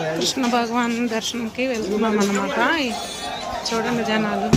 కృష్ణ భగవాన్ దర్శనంకి వెళ్తున్నాం అన్నమాట. చూడండి జనాలు.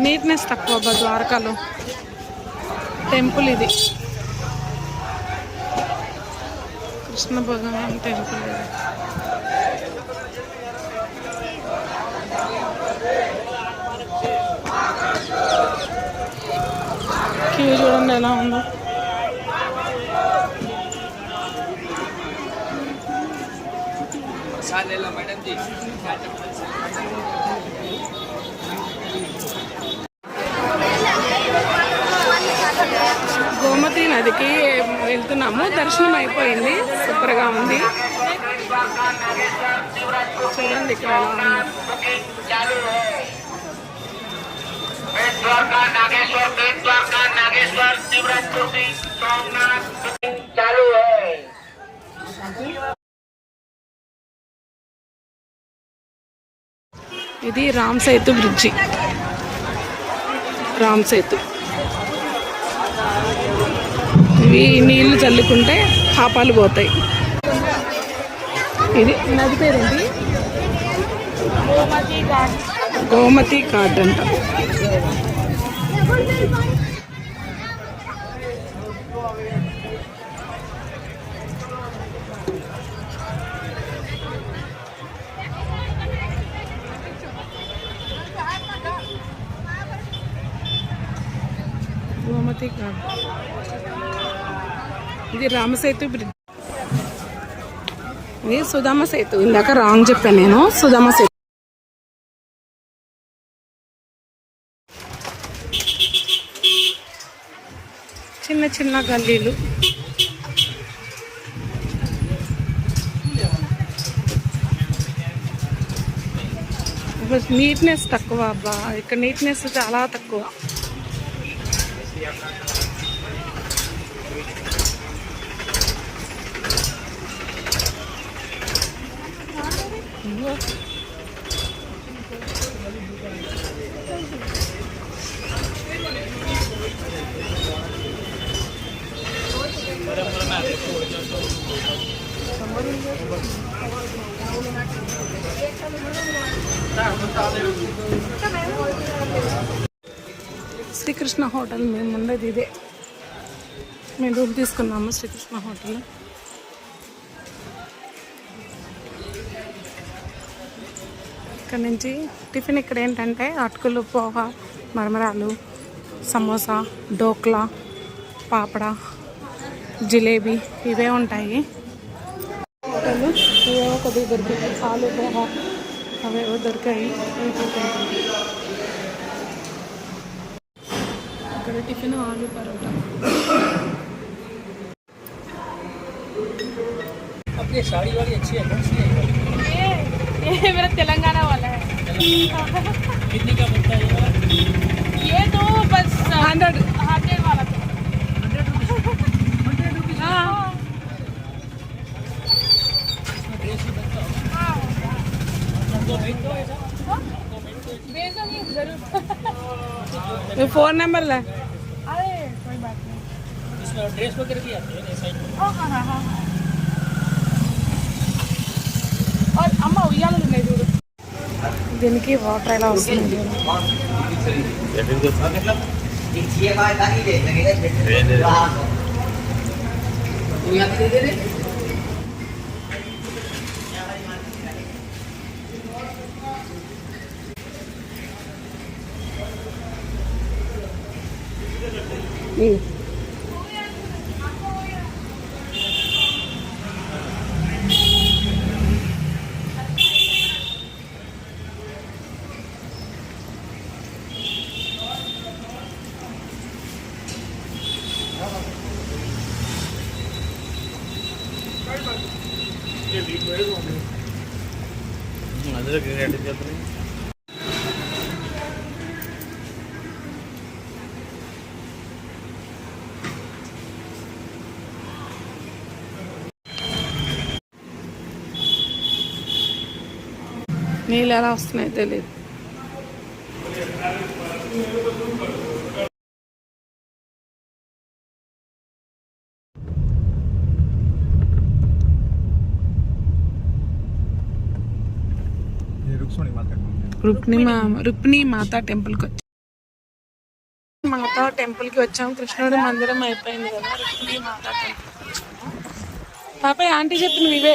నీట్నెస్ తక్కువ అబ్బా ద్వారకాలో. టెంపుల్ ఇది. కృష్ణ భగవాన్ టెంపుల్ ఇది. క్యూ చూడండి ఎలా ఉందో. గోమతి నదికి వెళ్తున్నాము. దర్శనం అయిపోయింది. సూపర్గా ఉంది. చూడండి ఇక్కడ ఇది రామ్ సేతు బ్రిడ్జి. రామ్ సేతు. ఇవి నీళ్ళు చల్లుకుంటే పాపాలు పోతాయి. ఇది నది పేరేంటి? గోమతి ఘాట్ అంట గోమతి కాదు. ఇది రామసేతు బ్రిడ్జ్. ఇది సుధామ సేతు. ఇందాక రాంగ్ చెప్పాను నేను. సుధామ సేతు. చిన్న చిన్న గల్లీలు. నీట్నెస్ తక్కువ అబ్బా. ఇక్కడ నీట్నెస్ చాలా తక్కువ. Đúng rồi. శ్రీకృష్ణ హోటల్ మేము ఉండేది ఇదే. మేము రూమ్ తీసుకున్నాము శ్రీకృష్ణ హోటల్. ఇక్కడ నుంచి టిఫిన్ ఇక్కడ ఏంటంటే అటుకులు పోహ మరమరాలు సమోసా డోక్లా పాపడ జిలేబీ ఇవే ఉంటాయి. హోటల్ ఇవేవో కొద్దిగా దొరికాయి. ఆలు పోహ అవేవో దొరికాయి. ఇక్కడ టిఫిన్ ఆలు పరోటా आपकी साड़ी वाली अच्छी है कौन सी है ये ये मेरा तेलंगाना वाला है कितने का बनता है ये वाला ये तो बस హండ్రెడ్ हंड्रेड वाला तो हाँ ड्रेस भी बनता होगा हमको भेज दो ऐसा ये फ़ोन नंबर ले। अरे कोई बात नहीं। इसमें ड्रेस वगैरह भी आती है साइड हाँ हाँ हाँ और అమ్మ दे ఉన్నాయి చూడు దీనికి వాటర్ ఎలా दे दे അതിലൊക്കെ నీళ్ళు ఎలా వస్తున్నాయో తెలియదు రుక్ని మా రుక్ని మాతా టెంపుల్కి వచ్చాం. మాతా టెంపుల్కి వచ్చాం. కృష్ణుడి మందిరం అయిపోయింది కదా రుక్ని మాతా టెంపుల్ పాప ఆంటీ చెప్పిన ఇవే.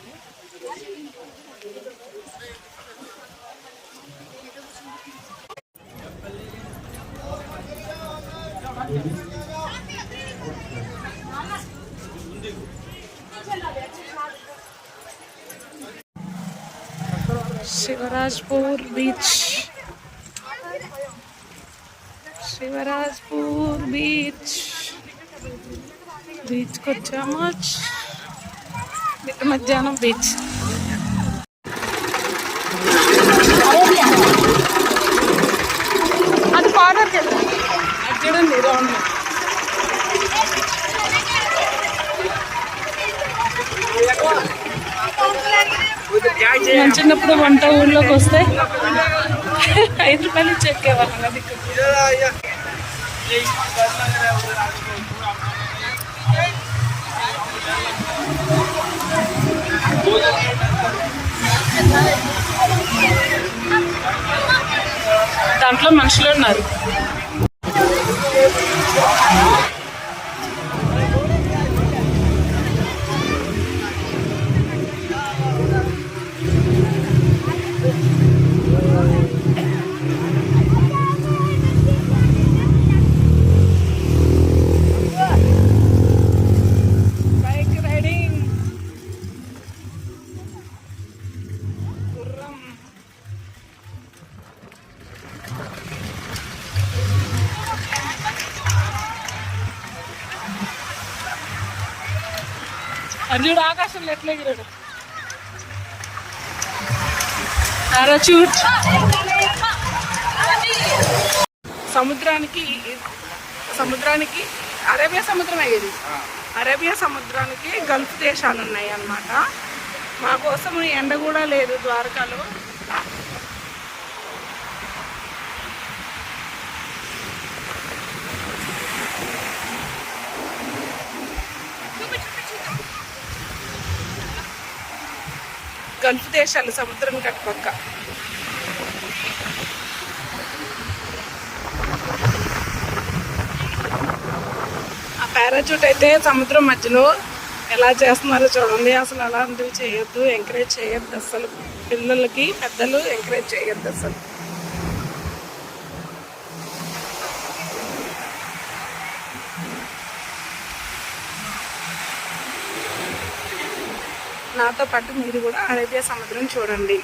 శివరాజ్పూర్ బీచ్. శివరాజ్పూర్ బీచ్. బీచ్కి వచ్చాము మధ్యాహ్నం బీచ్ అది ఫాదర్ కదా అది చూడండి రౌండ్ మన చిన్నప్పుడు వంట ఊళ్ళోకి వస్తే ఐదు రూపాయలు చెక్కేవాళ్ళం అది దాంట్లో మనుషులు ఉన్నారు. అర్జుడు ఆకాశంలో ఎట్లా ఎగిరాడు? పారాచూట్ సముద్రానికి సముద్రానికి అరేబియా సముద్రం అయ్యేది. అరేబియా సముద్రానికి గల్ఫ్ దేశాలు ఉన్నాయి అన్నమాట మా కోసం ఎండ కూడా లేదు ద్వారకాలో. గల్ఫ్ దేశాలు సముద్రం కట్టుపక్క. ఆ పారాచూట్ అయితే సముద్రం మధ్యలో ఎలా చేస్తున్నారో చూడండి. అసలు అలాంటివి చేయొద్దు ఎంకరేజ్ చేయొద్దు అసలు. పిల్లలకి పెద్దలు ఎంకరేజ్ చేయొద్దు అసలు. నాతో పాటు మీరు కూడా అరేబియా సముద్రం చూడండి.